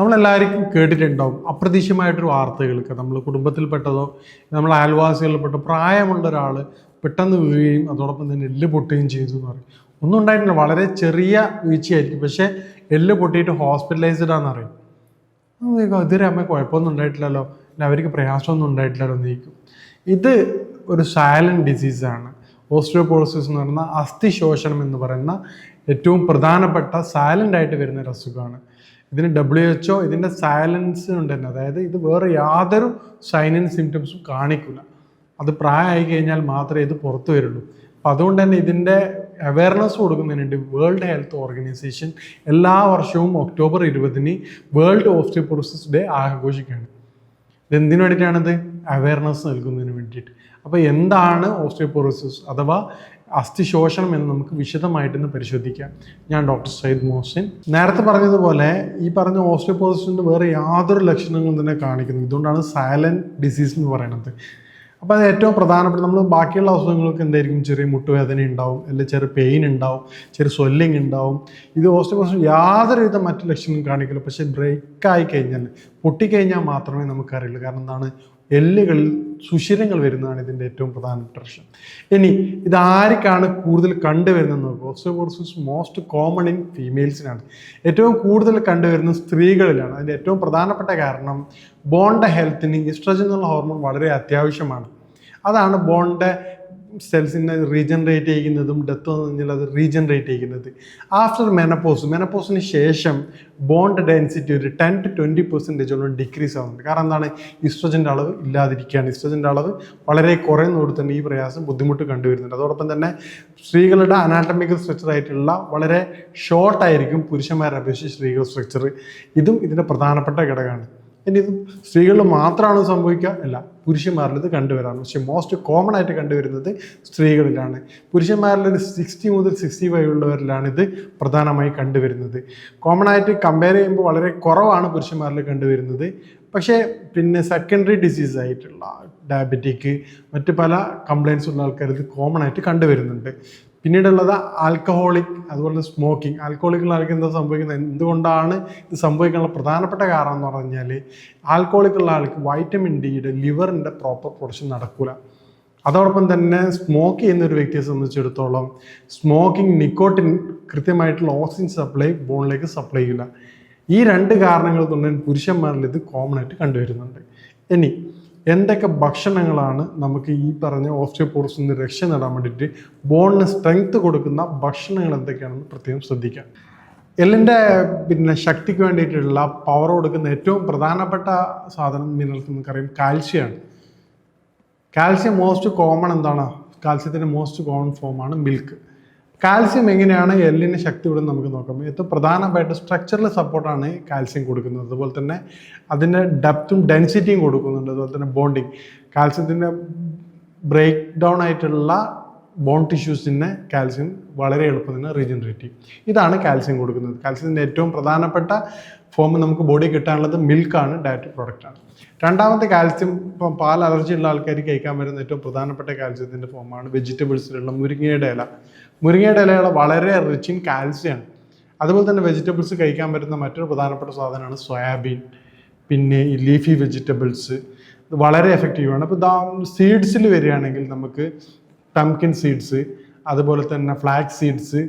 നമ്മളെല്ലാവരും കേട്ടിട്ടുണ്ടാവും. അപ്രതീക്ഷിതമായിട്ടൊരു കേൾക്കുക നമ്മൾ കുടുംബത്തിൽപ്പെട്ടതോ നമ്മൾ അയൽവാസികളിൽപ്പെട്ട പ്രായമുള്ള ഒരാൾ പെട്ടെന്ന് വീഴുകയും അതോടൊപ്പം തന്നെ എല്ല് പൊട്ടുകയും ചെയ്തു എന്ന് പറയും. ഒന്നും ഉണ്ടായിട്ടില്ല. വളരെ ചെറിയ വീഴ്ചയായിരിക്കും. പക്ഷേ എല്ല് പൊട്ടിയിട്ട് ഹോസ്പിറ്റലൈസ്ഡ് ആണെന്ന് അറിയും ഇതുവരെ അമ്മ കുഴപ്പമൊന്നും ഉണ്ടായിട്ടില്ലല്ലോ. അല്ല അവർക്ക് പ്രയാസമൊന്നും ഉണ്ടായിട്ടില്ലല്ലോ നീക്കും ഇത് ഒരു സൈലന്റ് ഡിസീസാണ് ഓസ്ട്രിയോപോളിസിസ് എന്ന് പറയുന്ന അസ്ഥിശോഷണം എന്ന് പറയുന്ന ഏറ്റവും പ്രധാനപ്പെട്ട സൈലന്റ് ആയിട്ട് വരുന്ന ഒരു അസുഖമാണ്. ഇതിന് ഡബ്ല്യു എച്ച്ഒ ഇതിന്റെ സൈലൻസ് ഉണ്ട് തന്നെ. അതായത് ഇത് വേറെ യാതൊരു സൈൻ സിംറ്റംസും കാണിക്കില്ല അത് പ്രായമായി കഴിഞ്ഞാൽ മാത്രമേ ഇത് പുറത്തു വരുള്ളൂ. അപ്പം അതുകൊണ്ട് തന്നെ ഇതിന്റെ അവയർനെസ് കൊടുക്കുന്നതിനുണ്ട് വേൾഡ് ഹെൽത്ത് ഓർഗനൈസേഷൻ എല്ലാ വർഷവും ഒക്ടോബർ ഇരുപതിന് വേൾഡ് ഓസ്റ്റിയോപോറോസിസ് ഡേ ആഘോഷിക്കുകയാണ്. ഇതെന്തിനു വേണ്ടിയിട്ടാണിത്? അവയർനെസ് നൽകുന്നതിന് വേണ്ടിയിട്ട്. അപ്പോൾ എന്താണ് ഓസ്റ്റിയോപോറോസിസ് അഥവാ അസ്ഥിശോഷണം എന്ന് നമുക്ക് വിശദമായിട്ടൊന്ന് പരിശോധിക്കാം. ഞാൻ ഡോക്ടർ സയ്യിദ് മോഹസിൻ. നേരത്തെ പറഞ്ഞതുപോലെ ഈ പറഞ്ഞ ഓസ്റ്റിയോപോറോസിന്റെ വേറെ യാതൊരു ലക്ഷണങ്ങളും തന്നെ കാണിക്കുന്നു ഇതുകൊണ്ടാണ് സൈലന്റ് ഡിസീസ് എന്ന് പറയുന്നത് അപ്പോൾ അത് ഏറ്റവും പ്രധാനപ്പെട്ട നമ്മൾ ബാക്കിയുള്ള അസുഖങ്ങൾക്ക് എന്തായിരിക്കും? ചെറിയ മുട്ടുവേദന ഉണ്ടാവും അല്ലെങ്കിൽ ചെറിയ പെയിൻ ഉണ്ടാവും ചെറിയ സ്വെല്ലിങ് ഉണ്ടാവും. ഇത് ഓസ്റ്റിയോപോറോസിസ് യാതൊരുവിധ മറ്റു ലക്ഷണങ്ങളും കാണിക്കില്ല. പക്ഷേ ബ്രേക്കായി കഴിഞ്ഞാൽ പൊട്ടിക്കഴിഞ്ഞാൽ മാത്രമേ നമുക്കറിയുള്ളൂ. കാരണം എന്താണ്? എല്ലുകളിൽ സുഷിരങ്ങൾ വരുന്നതാണ് ഇതിന്റെ ഏറ്റവും പ്രധാനപ്പെട്ട പ്രശ്നം. ഇനി ഇതാർക്കാണ് കൂടുതൽ കണ്ടുവരുന്നത് നോക്കുക? ഓസ്റ്റിയോപോറോസിസ് മോസ്റ്റ് കോമൺ ഇൻ ഫീമെയിൽസിനാണ് ഏറ്റവും കൂടുതൽ കണ്ടുവരുന്നത് സ്ത്രീകളിലാണ്. അതിന്റെ ഏറ്റവും പ്രധാനപ്പെട്ട കാരണം ബോണ്ട ഹെൽത്തിന് ഇസ്ട്രജൻ എന്നുള്ള ഹോർമോൺ വളരെ അത്യാവശ്യമാണ്. അതാണ് ബോണ്ട സെൽസിനെ റീജനറേറ്റ് ചെയ്യുന്നതും ഡെത്ത് വന്നു കഴിഞ്ഞാൽ അത് റീജനറേറ്റ് ചെയ്യുന്നത്. ആഫ്റ്റർ മെനപ്പോസ് മെനപ്പോസിന് ശേഷം ബോണ്ട് ഡെൻസിറ്റി ഒരു ടെൻ ടു ട്വന്റി പെർസെന്റേജോളം ഡിക്രീസ് ആവുന്നുണ്ട്. കാരണം എന്താണ്? ഇസ്ട്രജന്റെ അളവ് ഇല്ലാതിരിക്കുകയാണ്. ഇസ്ട്രജന്റെ അളവ് വളരെ കുറയുന്നതോട് തന്നെ ഈ പ്രയാസം ബുദ്ധിമുട്ട് കണ്ടുവരുന്നുണ്ട്. അതോടൊപ്പം തന്നെ സ്ത്രീകളുടെ അനാട്ടമിക്കൽ സ്ട്രക്ചർ ആയിട്ടുള്ള വളരെ ഷോർട്ടായിരിക്കും പുരുഷന്മാരെ അപേക്ഷിച്ച് സ്ത്രീകളുടെ സ്ട്രക്ചർ ഇതും ഇതിന്റെ പ്രധാനപ്പെട്ട ഘടകമാണ്. ഇനി ഇത് സ്ത്രീകളിൽ മാത്രമാണ് സംഭവിക്കുക. അല്ല പുരുഷന്മാരിൽ ഇത് കണ്ടുവരാണ് പക്ഷേ മോസ്റ്റ് കോമൺ ആയിട്ട് കണ്ടുവരുന്നത് സ്ത്രീകളിലാണ്. പുരുഷന്മാരിൽ ഒരു സിക്സ്റ്റി മുതൽ സിക്സ്റ്റി ഫൈവ് ഉള്ളവരിലാണ് ഇത് പ്രധാനമായി കണ്ടുവരുന്നത്. കോമൺ ആയിട്ട് കമ്പയർ ചെയ്യുമ്പോൾ വളരെ കുറവാണ് പുരുഷന്മാരിൽ കണ്ടുവരുന്നത്. പക്ഷേ പിന്നെ സെക്കൻഡറി ഡിസീസ് ആയിട്ടുള്ള ഡയബറ്റിക് മറ്റ് പല കംപ്ലയിൻസ് ഉള്ള ആൾക്കാർ ഇത് കോമൺ ആയിട്ട് കണ്ടുവരുന്നുണ്ട്. പിന്നീടുള്ളത് ആൽക്കഹോളിക് അതുപോലെ സ്മോക്കിംഗ് ആൽക്കഹോളിക് ആൾക്ക് എന്താ സംഭവിക്കുന്നത്? എന്തുകൊണ്ടാണ് ഇത് സംഭവിക്കാനുള്ള പ്രധാനപ്പെട്ട കാരണം എന്ന് പറഞ്ഞാൽ ആൽക്കഹോളിക്കുള്ള ആൾക്ക് വൈറ്റമിൻ ഡിയുടെ ലിവറിന്റെ പ്രോപ്പർ പ്രൊഡക്ഷൻ നടക്കില്ല അതോടൊപ്പം തന്നെ സ്മോക്ക് ചെയ്യുന്ന ഒരു വ്യക്തിയെ സംബന്ധിച്ചിടത്തോളം സ്മോക്കിംഗ് നിക്കോട്ടിൻ കൃത്യമായിട്ടുള്ള ഓക്സിജൻ സപ്ലൈ ബോണിലേക്ക് സപ്ലൈ ചെയ്യില്ല ഈ രണ്ട് കാരണങ്ങൾ കൊണ്ട് പുരുഷന്മാരിൽ ഇത് കോമൺ ആയിട്ട് കണ്ടുവരുന്നുണ്ട്. ഇനി എന്തൊക്കെ ഭക്ഷണങ്ങളാണ് നമുക്ക് ഈ പറഞ്ഞ ഓസ്റ്റിയോപോറസിൽ നിന്ന് രക്ഷ നേടാൻ വേണ്ടിയിട്ട് ബോണിന് സ്ട്രെങ്ത് കൊടുക്കുന്ന ഭക്ഷണങ്ങൾ എന്തൊക്കെയാണെന്ന് പ്രത്യേകം ശ്രദ്ധിക്കാം. എല്ലിന്റെ പിന്നെ ശക്തിക്ക് വേണ്ടിയിട്ടുള്ള പവർ കൊടുക്കുന്ന ഏറ്റവും പ്രധാനപ്പെട്ട സാധനം മിനറൽസ് നമുക്കറിയാം കാൽസ്യമാണ്. കാൽസ്യം മോസ്റ്റ് കോമൺ എന്താണ്? കാൽസ്യത്തിന്റെ മോസ്റ്റ് കോമൺ ഫോമാണ് മിൽക്ക് കാൽസ്യം എങ്ങനെയാണ് എല്ലിന് ശക്തി വിടുന്നത് നമുക്ക് നോക്കാം. ഇത് പ്രധാനമായിട്ട് സ്ട്രക്ചറൽ സപ്പോർട്ടാണ് കാൽസ്യം കൊടുക്കുന്നത്. അതുപോലെ തന്നെ അതിന്റെ ഡെപ്തും ഡെൻസിറ്റിയും കൊടുക്കുന്നുണ്ട്. അതുപോലെ തന്നെ ബോണ്ടിങ് കാൽസ്യത്തിന്റെ ബ്രേക്ക് ഡൗൺ ആയിട്ടുള്ള ബോൺ ടിഷ്യൂസിനെ കാൽസ്യം വളരെ എളുപ്പത്തിന് റീജനറേറ്റ് ചെയ്യും. ഇതാണ് കാൽസ്യം കൊടുക്കുന്നത്. കാൽസ്യത്തിന്റെ ഏറ്റവും പ്രധാനപ്പെട്ട ഫോം നമുക്ക് ബോഡി കിട്ടാനുള്ളത് മിൽക്കാണ് ഡയറ്റ് പ്രോഡക്റ്റാണ് രണ്ടാമത്തെ കാൽസ്യം ഇപ്പം പാൽ അലർജി ഉള്ള ആൾക്കാർ കഴിക്കാൻ വരുന്ന ഏറ്റവും പ്രധാനപ്പെട്ട കാൽസ്യത്തിന്റെ ഫോമാണ് വെജിറ്റബിൾസിലുള്ള മുരിങ്ങയുടെ ഇല. മുരിങ്ങയുടെ ഇലകൾ വളരെ റിച്ച് ഇൻ കാൽസ്യമാണ് അതുപോലെ തന്നെ വെജിറ്റബിൾസ് കഴിക്കാൻ പറ്റുന്ന മറ്റൊരു പ്രധാനപ്പെട്ട സാധനമാണ് സോയാബീൻ പിന്നെ ഈ ലീഫി വെജിറ്റബിൾസ് വളരെ എഫക്റ്റീവാണ് അപ്പോൾ ദാ സീഡ്സിൽ വരികയാണെങ്കിൽ നമുക്ക് പംകിൻ സീഡ്സ് അതുപോലെ തന്നെ ഫ്ലാക്സ് സീഡ്സ്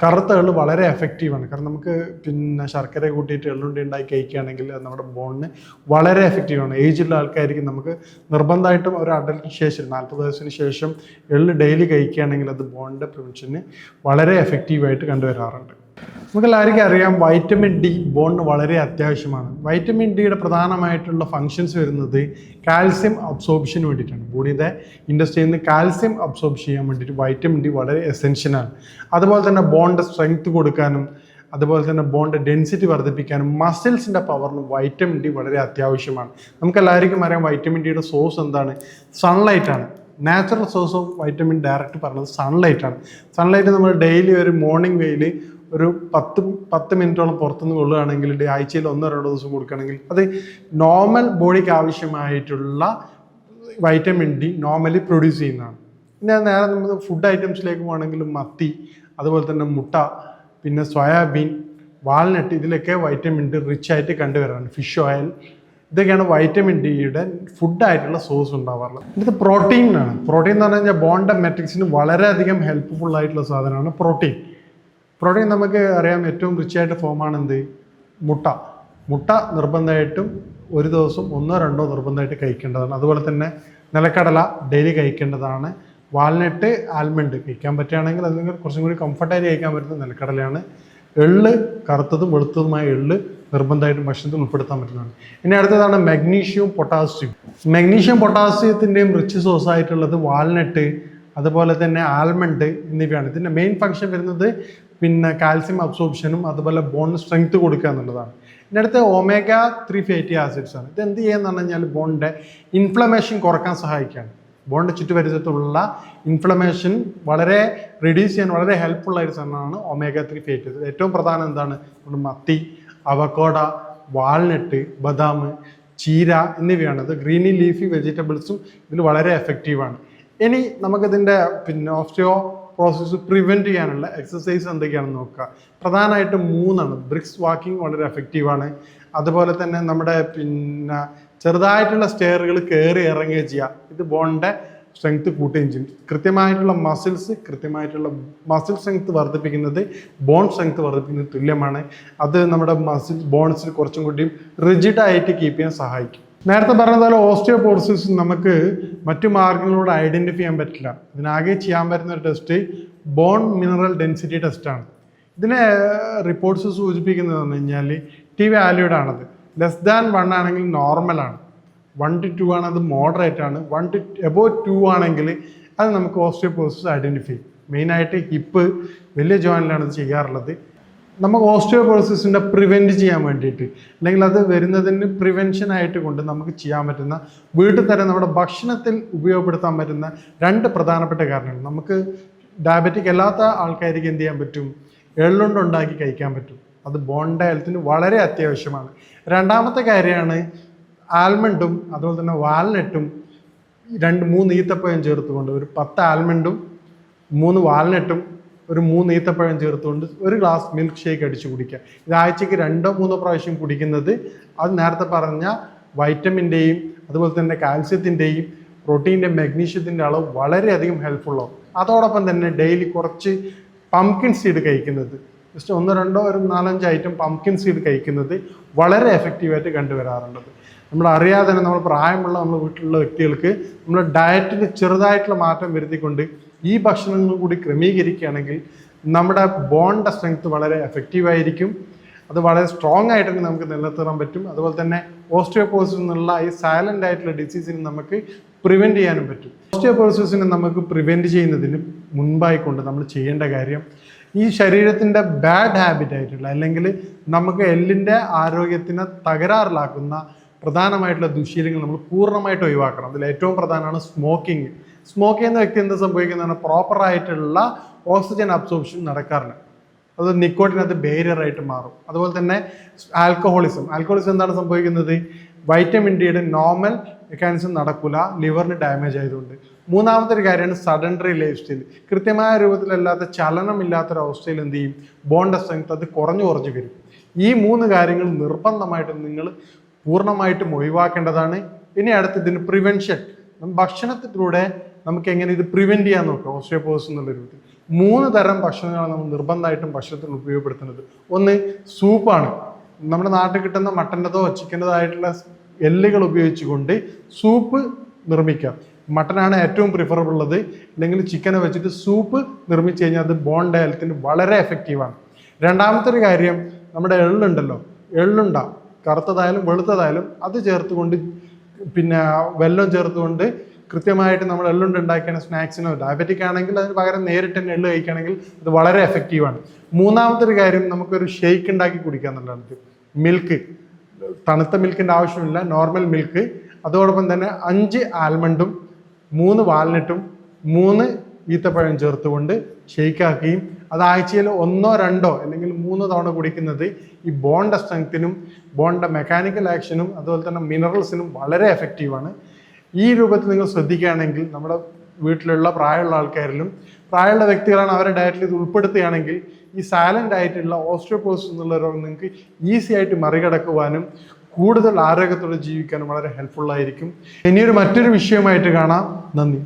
കറുത്ത എള്ള് വളരെ എഫക്റ്റീവാണ് കാരണം നമുക്ക് പിന്നെ ശർക്കര കൂട്ടിയിട്ട് എള്ളുണ്ടി ഉണ്ടാക്കി കഴിക്കുകയാണെങ്കിൽ അത് നമ്മുടെ ബോണിന് വളരെ എഫക്റ്റീവാണ് ഏജുള്ള ആൾക്കാർക്ക് നമുക്ക് നിർബന്ധമായിട്ടും ഒരു അഡൽട്ടിന് ശേഷം നാൽപ്പത് വയസ്സിന് ശേഷം എള്ള് ഡെയിലി കഴിക്കുകയാണെങ്കിൽ അത് ബോണിന്റെ പ്രിവെൻഷന് വളരെ എഫക്റ്റീവായിട്ട് കണ്ടുവരാറുണ്ട്. നമുക്ക് എല്ലാവർക്കും അറിയാം വൈറ്റമിൻ ഡി ബോണിന് വളരെ അത്യാവശ്യമാണ്. വൈറ്റമിൻ ഡിയുടെ പ്രധാനമായിട്ടുള്ള ഫങ്ഷൻസ് വരുന്നത് കാൽസ്യം അബ്സോർപ്ഷന് വേണ്ടിയിട്ടാണ്. ബോഡിയുടെ ഇൻഡസ്ട്രിയിൽ നിന്ന് കാൽസ്യം അബ്സോർബ് ചെയ്യാൻ വേണ്ടിയിട്ട് വൈറ്റമിൻ ഡി വളരെ എസെൻഷ്യലാണ് അതുപോലെ തന്നെ ബോണിന്റെ സ്ട്രെങ്ത് കൊടുക്കാനും അതുപോലെ തന്നെ ബോണ്ട് ഡെൻസിറ്റി വർദ്ധിപ്പിക്കാനും മസിൽസിന്റെ പവറിന് വൈറ്റമിൻ ഡി വളരെ അത്യാവശ്യമാണ്. നമുക്ക് എല്ലാവർക്കും അറിയാം വൈറ്റമിൻ ഡിയുടെ സോഴ്സ് എന്താണ്? സൺലൈറ്റാണ് natural source of vitamin direct പറഞ്ഞത് സൺലൈറ്റാണ് സൺലൈറ്റ് നമ്മൾ ഡെയിലി ഒരു മോർണിംഗ് വെയിൽ ഒരു പത്ത് പത്ത് മിനിറ്റോളം പുറത്തുനിന്ന് കൊള്ളുകയാണെങ്കിൽ ആഴ്ചയിൽ ഒന്നോ രണ്ടോ ദിവസം കൊടുക്കുകയാണെങ്കിൽ അത് നോർമൽ ബോഡിക്ക് ആവശ്യമായിട്ടുള്ള വൈറ്റമിൻ ഡി നോർമലി പ്രൊഡ്യൂസ് ചെയ്യുന്നതാണ്. പിന്നെ നേരെ നമ്മൾ ഫുഡ് ഐറ്റംസിലേക്ക് പോകണമെങ്കിൽ മത്തി അതുപോലെ തന്നെ മുട്ട പിന്നെ സോയാബീൻ വാൾനട്ട് ഇതിലൊക്കെ വൈറ്റമിൻ ഡി റിച്ച് ആയിട്ട് കണ്ടുവരാറുണ്ട്. ഫിഷ് ഓയിൽ ഇതൊക്കെയാണ് വൈറ്റമിൻ ഡിയുടെ ഫുഡായിട്ടുള്ള സോഴ്സ് ഉണ്ടാവാറുള്ളത്. ഇത് പ്രോട്ടീനാണ് പ്രോട്ടീൻ എന്ന് പറഞ്ഞു കഴിഞ്ഞാൽ ബോണ്ട മെട്രിക്സിന് വളരെയധികം ഹെൽപ്ഫുൾ ആയിട്ടുള്ള സാധനമാണ് പ്രോട്ടീൻ പ്രോട്ടീൻ നമുക്ക് അറിയാം ഏറ്റവും റിച്ചായിട്ട് ഫോമാണ് എന്ത്? മുട്ട. മുട്ട നിർബന്ധമായിട്ടും ഒരു ദിവസം ഒന്നോ രണ്ടോ നിർബന്ധമായിട്ട് കഴിക്കേണ്ടതാണ്. അതുപോലെ തന്നെ നിലക്കടല ഡെയിലി കഴിക്കേണ്ടതാണ്. വാൽനട്ട് ആൽമണ്ട് കഴിക്കാൻ പറ്റുകയാണെങ്കിൽ അല്ലെങ്കിൽ കുറച്ചും കൂടി കംഫർട്ടായിട്ട് കഴിക്കാൻ പറ്റുന്ന നിലക്കടലയാണ്. എള്ള് കറുത്തതും വെളുത്തതുമായ എള്ള് നിർബന്ധമായിട്ടും ഭക്ഷണത്തിൽ ഉൾപ്പെടുത്താൻ പറ്റുന്നതാണ്. ഇനി അടുത്തതാണ് മഗ്നീഷ്യവും പൊട്ടാസ്യവും മഗ്നീഷ്യം പൊട്ടാസ്യത്തിന്റെയും റിച്ച് സോഴ്സ് ആയിട്ടുള്ളത് വാൽനട്ട് അതുപോലെ തന്നെ ആൽമണ്ട് എന്നിവയാണ്. ഇതിന്റെ മെയിൻ ഫംഗ്ഷൻ വരുന്നത് പിന്നെ കാൽസ്യം അബ്സോർപ്ഷനും അതുപോലെ ബോൺ സ്ട്രെങ്ത് കൊടുക്കുക എന്നുള്ളതാണ്. ഇതിന്റെ അടുത്ത് ഒമേഗ ത്രീ ഫാറ്റി ആസിഡ്സ് ആണ്. ഇത് എന്ത് ചെയ്യുക പറഞ്ഞു കഴിഞ്ഞാൽ ബോണിന്റെ ഇൻഫ്ലമേഷൻ കുറയ്ക്കാൻ സഹായിക്കുകയാണ്. ബോണിന്റെ ചുറ്റുപരിചയത്തുള്ള ഇൻഫ്ലമേഷൻ വളരെ റിഡ്യൂസ് ചെയ്യാൻ വളരെ ഹെൽപ്ഫുൾ ഒരു സാധനമാണ് ഒമേഗ ത്രീ ഫാറ്റി ആസിഡ് ഏറ്റവും പ്രധാനം എന്താണ്? നമ്മുടെ മത്തി അവക്കോട വാൾനട്ട് ബദാം ചീര എന്നിവയാണ്. ഇത് ഗ്രീനി ലീഫി വെജിറ്റബിൾസും ഇതിൽ വളരെ എഫക്റ്റീവാണ് ഇനി നമുക്കിതിന്റെ പിന്നെ ഓസ്റ്റിയോ പ്രോസസ്സ് പ്രിവെന്റ് ചെയ്യാനുള്ള എക്സസൈസ് എന്തൊക്കെയാണെന്ന് നോക്കുക. പ്രധാനമായിട്ടും മൂന്നാണ്. ബ്രിക്സ് വാക്കിംഗ് വളരെ എഫക്റ്റീവാണ് അതുപോലെ തന്നെ നമ്മുടെ പിന്നെ ചെറുതായിട്ടുള്ള സ്റ്റെയറുകൾ കയറി ഇറങ്ങുകയും ചെയ്യുക ഇത് ബോണിന്റെ സ്ട്രെങ്ത് കൂട്ടുകയും ചെയ്യും. കൃത്യമായിട്ടുള്ള മസിൽസ് കൃത്യമായിട്ടുള്ള മസിൽ സ്ട്രെങ്ത് വർദ്ധിപ്പിക്കുന്നത് ബോൺ സ്ട്രെങ്ത് വർദ്ധിപ്പിക്കുന്നത് തുല്യമാണ്. അത് നമ്മുടെ മസിൽ ബോൺസിൽ കുറച്ചും കൂടിയും റിജിഡായിട്ട് കീപ്പ് ചെയ്യാൻ സഹായിക്കും. നേരത്തെ പറഞ്ഞതുപോലെ ഓസ്റ്റിയോപോർസിസ് നമുക്ക് മറ്റു മാർഗങ്ങളോട് ഐഡന്റിഫൈ ചെയ്യാൻ പറ്റില്ല. ഇതിനാകെ ചെയ്യാൻ പറ്റുന്ന ഒരു ടെസ്റ്റ് ബോൺ മിനറൽ ഡെൻസിറ്റി ടെസ്റ്റാണ് ഇതിനെ റിപ്പോർട്ട്സ് സൂചിപ്പിക്കുന്നത് പറഞ്ഞു കഴിഞ്ഞാൽ ടി വാല്യൂഡ് ആണത്. ലെസ് ദാൻ വൺ ആണെങ്കിൽ നോർമലാണ് വൺ ടു ടു ആണ് അത് മോഡറേറ്റ് ആണ്. വൺ ടു എബോ ടു ആണെങ്കിൽ അത് നമുക്ക് ഓസ്റ്റിയോപോർസിസ് ഐഡന്റിഫൈ മെയിനായിട്ട് ഹിപ്പ് വലിയ ജോയിനിലാണ് ഇത് ചെയ്യാറുള്ളത്. നമുക്ക് ഓസ്റ്റിയോപോസിസിന്റെ പ്രിവെന്റ് ചെയ്യാൻ വേണ്ടിയിട്ട്. അല്ലെങ്കിൽ അത് വരുന്നതിന് പ്രിവെൻഷൻ ആയിട്ട് കൊണ്ട് നമുക്ക് ചെയ്യാൻ പറ്റുന്ന വീട്ടിൽ തന്നെ നമ്മുടെ ഭക്ഷണത്തിൽ ഉപയോഗപ്പെടുത്താൻ പറ്റുന്ന രണ്ട് പ്രധാനപ്പെട്ട കാരണങ്ങൾ. നമുക്ക് ഡയബറ്റിക് അല്ലാത്ത ആൾക്കാർക്ക് എന്ത് ചെയ്യാൻ പറ്റും? എള്ളുണ്ടുണ്ടാക്കി കഴിക്കാൻ പറ്റും. അത് ബോണ്ട ഹെൽത്തിന് വളരെ അത്യാവശ്യമാണ്. രണ്ടാമത്തെ കാര്യമാണ് ആൽമണ്ടും അതുപോലെ തന്നെ വാൽനട്ടും രണ്ട് മൂന്ന് ഈത്തപ്പഴം ചേർത്തുകൊണ്ട് ഒരു പത്ത് ആൽമണ്ടും മൂന്ന് വാൽനട്ടും ഒരു മൂന്ന് ഈത്തപ്പഴം ചേർത്തുകൊണ്ട് ഒരു ഗ്ലാസ് മിൽക്ക് ഷേക്ക് അടിച്ച് കുടിക്കുക. ഇത് ആഴ്ചയ്ക്ക് രണ്ടോ മൂന്നോ പ്രാവശ്യം കുടിക്കുന്നത് അത് നേരത്തെ പറഞ്ഞ വൈറ്റമിന്റെയും അതുപോലെ തന്നെ കാൽസ്യത്തിന്റെയും പ്രോട്ടീന്റെ മഗ്നീഷ്യത്തിന്റെ അളവ് വളരെയധികം ഹെൽപ്ഫുള്ളാവും അതോടൊപ്പം തന്നെ ഡെയിലി കുറച്ച് പംകിൻ സീഡ് കഴിക്കുന്നത്. ജസ്റ്റ് ഒന്നോ രണ്ടോ ഒരു നാലഞ്ച് ഐറ്റം പംകിൻ സീഡ് കഴിക്കുന്നത് വളരെ എഫക്റ്റീവായിട്ട് കണ്ടുവരാറുള്ളത് നമ്മൾ അറിയാതെ തന്നെ നമ്മൾ പ്രായമുള്ള നമ്മുടെ വീട്ടിലുള്ള വ്യക്തികൾക്ക് നമ്മുടെ ഡയറ്റിൽ ചെറുതായിട്ടുള്ള മാറ്റം വരുത്തിക്കൊണ്ട് ഈ ഭക്ഷണങ്ങൾ കൂടി ക്രമീകരിക്കുകയാണെങ്കിൽ നമ്മുടെ ബോണിന്റെ സ്ട്രെങ്ത് വളരെ എഫക്റ്റീവായിരിക്കും അത് വളരെ സ്ട്രോങ് ആയിട്ട് നമുക്ക് നിലനിർത്താൻ പറ്റും. അതുപോലെ തന്നെ ഓസ്റ്റിയോപോസിസ് എന്നുള്ള ഈ സൈലന്റ് ആയിട്ടുള്ള ഡിസീസിന് നമുക്ക് പ്രിവെന്റ് ചെയ്യാനും പറ്റും. ഓസ്റ്റിയോപോസിസിനെ നമുക്ക് പ്രിവെന്റ് ചെയ്യുന്നതിന് മുൻപായിക്കൊണ്ട് നമ്മൾ ചെയ്യേണ്ട കാര്യം ഈ ശരീരത്തിന്റെ ബാഡ് ഹാബിറ്റ് ആയിട്ടുള്ള അല്ലെങ്കിൽ നമുക്ക് എല്ലിന്റെ ആരോഗ്യത്തിനെ തകരാറിലാക്കുന്ന പ്രധാനമായിട്ടുള്ള ദുശീലങ്ങൾ നമ്മൾ പൂർണമായിട്ട് ഒഴിവാക്കണം. അതിൽ ഏറ്റവും പ്രധാനമാണ് സ്മോക്കിംഗ് സ്മോക്ക് ചെയ്യുന്ന വ്യക്തി എന്ത് സംഭവിക്കുന്നതാണ്? പ്രോപ്പറായിട്ടുള്ള ഓക്സിജൻ അബ്സോർപ്ഷൻ നടക്കാറില്ല. അത് നിക്കോട്ടിനകത്ത് ബേരിയറായിട്ട് മാറും. അതുപോലെ തന്നെ ആൽക്കഹോളിസം ആൽക്കഹോളിസം എന്താണ് സംഭവിക്കുന്നത്? വൈറ്റമിൻ ഡിയുടെ നോർമൽ മെക്കാനിസം നടക്കില്ല ലിവറിന് ഡാമേജ് ആയതുകൊണ്ട്. മൂന്നാമത്തെ ഒരു കാര്യമാണ് സഡൻഡറി ലൈഫ് സ്റ്റൈൽ കൃത്യമായ രൂപത്തിലല്ലാത്ത ചലനമില്ലാത്തൊരു അവസ്ഥയിൽ എന്ത് ചെയ്യും? ബോണ്ട സ്ട്രെങ്ത് അത് കുറഞ്ഞു കുറഞ്ഞു വരും. ഈ മൂന്ന് കാര്യങ്ങൾ നിർബന്ധമായിട്ടും നിങ്ങൾ പൂർണമായിട്ടും ഒഴിവാക്കേണ്ടതാണ്. ഇനി അടുത്ത് ഇതിന് പ്രിവെൻഷൻ ഭക്ഷണത്തിലൂടെ നമുക്ക് എങ്ങനെ ഇത് പ്രിവെന്റ് ചെയ്യാൻ നോക്കാം? ഓസ്ട്രിയോപോസ് എന്നുള്ള രൂപത്തിൽ മൂന്ന് തരം ഭക്ഷണങ്ങളാണ് നമ്മൾ നിർബന്ധമായിട്ടും ഭക്ഷണത്തിൽ ഉപയോഗപ്പെടുത്തുന്നത്. ഒന്ന് സൂപ്പാണ് നമ്മുടെ നാട്ടിൽ കിട്ടുന്ന മട്ടന്റെതോ ചിക്കന്റെതോ ആയിട്ടുള്ള എല്ലുകൾ ഉപയോഗിച്ചുകൊണ്ട് സൂപ്പ് നിർമ്മിക്കാം. മട്ടനാണ് ഏറ്റവും പ്രിഫറബിൾ ഉള്ളത്. അല്ലെങ്കിൽ ചിക്കനെ വെച്ചിട്ട് സൂപ്പ് നിർമ്മിച്ചു കഴിഞ്ഞാൽ അത് ബോൺ ഡയലത്തിന് വളരെ എഫക്റ്റീവാണ് രണ്ടാമത്തെ ഒരു കാര്യം നമ്മുടെ എള്ളുണ്ടല്ലോ. എള്ളുണ്ട. കറുത്തതായാലും വെളുത്തതായാലും അത് ചേർത്തുകൊണ്ട് പിന്നെ വെല്ലം ചേർത്തുകൊണ്ട് കൃത്യമായിട്ട് നമ്മൾ എള്ളുണ്ട് ഉണ്ടാക്കിയാണ് സ്നാക്സിനോ ഡയബറ്റിക് ആണെങ്കിൽ അതിന് പകരം നേരിട്ട് തന്നെ എള്ള് കഴിക്കുകയാണെങ്കിൽ അത് വളരെ എഫക്റ്റീവാണ് മൂന്നാമത്തെ ഒരു കാര്യം നമുക്കൊരു ഷെയ്ക്ക് ഉണ്ടാക്കി കുടിക്കുക എന്നുള്ളതാണ്. മിൽക്ക് തണുത്ത മിൽക്കിന്റെ ആവശ്യമില്ല നോർമൽ മിൽക്ക് അതോടൊപ്പം തന്നെ അഞ്ച് ആൽമണ്ടും മൂന്ന് വാൽനട്ടും മൂന്ന് ഈത്തപ്പഴം ചേർത്തുകൊണ്ട് ഷെയ്ക്കാക്കുകയും അത് ആഴ്ചയിൽ ഒന്നോ രണ്ടോ അല്ലെങ്കിൽ മൂന്നോ തവണ കുടിക്കുന്നത് ഈ ബോണ്ട സ്ട്രെങ്ത്തിനും ബോണ്ട മെക്കാനിക്കൽ ആക്ഷനും അതുപോലെ തന്നെ മിനറൽസിനും വളരെ എഫക്റ്റീവാണ് ഈ രൂപത്തിൽ നിങ്ങൾ ശ്രദ്ധിക്കുകയാണെങ്കിൽ നമ്മുടെ വീട്ടിലുള്ള പ്രായമുള്ള ആൾക്കാരിലും പ്രായമുള്ള വ്യക്തികളാണ് അവരുടെ ഡയറ്റിൽ ഇത് ഉൾപ്പെടുത്തുകയാണെങ്കിൽ ഈ സാലന്റ് ആയിട്ടുള്ള ഓസ്ട്രോപോസ് എന്നുള്ള രോഗം നിങ്ങൾക്ക് ഈസി ആയിട്ട് മറികടക്കുവാനും കൂടുതൽ ആരോഗ്യത്തോടെ ജീവിക്കാനും വളരെ ഹെൽപ്ഫുൾ ആയിരിക്കും. ഇനിയൊരു മറ്റൊരു വിഷയമായിട്ട് കാണാം. നന്ദി.